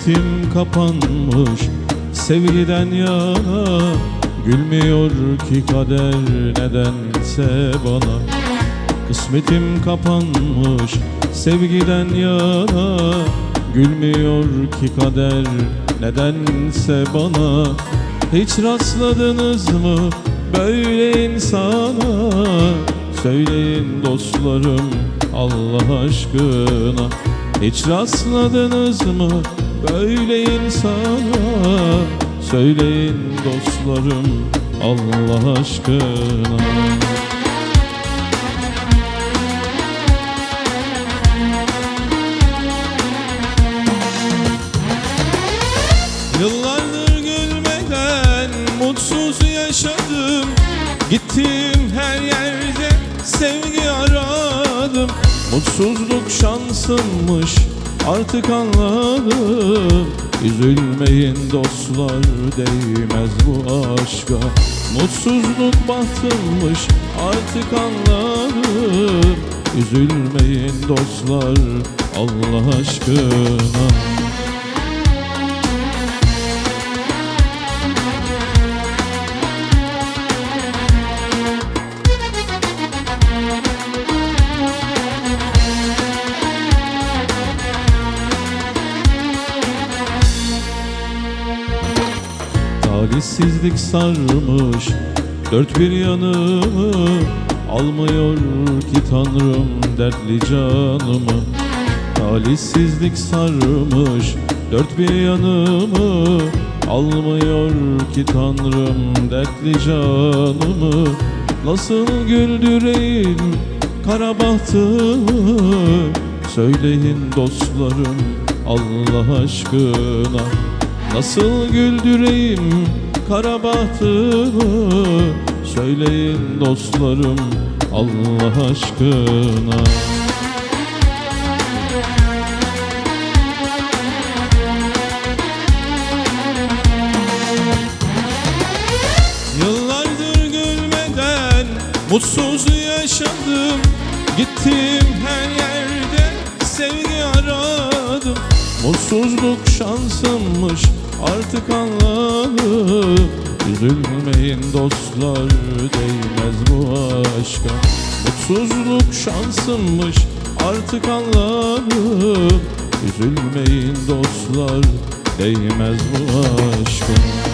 Kısmetim kapanmış sevgiden yana. Gülmüyor ki kader nedense bana. Kısmetim kapanmış sevgiden yana. Gülmüyor ki kader nedense bana. Hiç rastladınız mı böyle insana? Söyleyin dostlarım Allah aşkına. Hiç rastladınız mı böyle insana Söyleyin dostlarım Allah aşkına. Yıllardır gülmeden mutsuz yaşadım. Gittiğim her yerde sevgi aradım. Mutsuzluk şansımmış artık anladım. Üzülmeyin dostlar değmez bu aşka. Mutsuzluk bahtımmış artık anladım. Üzülmeyin dostlar Allah aşkına Talihsizlik sarmış dört bir yanımı Almıyor ki Tanrım dertli canımı. Talihsizlik sarmış dört bir yanımı Almıyor ki Tanrım dertli canımı. Nasıl güldüreyim kara bahtımı Söyleyin dostlarım Allah aşkına. Nasıl güldüreyim kara bahtımı Söyleyin dostlarım Allah aşkına. Yıllardır gülmeden mutsuz yaşadım. Gittim her yerde sevgi aradım. Mutsuzluk şansımmış artık anladım Üzülmeyin dostlar değmez bu aşka. Mutsuzluk şansımmış artık anladım Üzülmeyin dostlar değmez bu aşka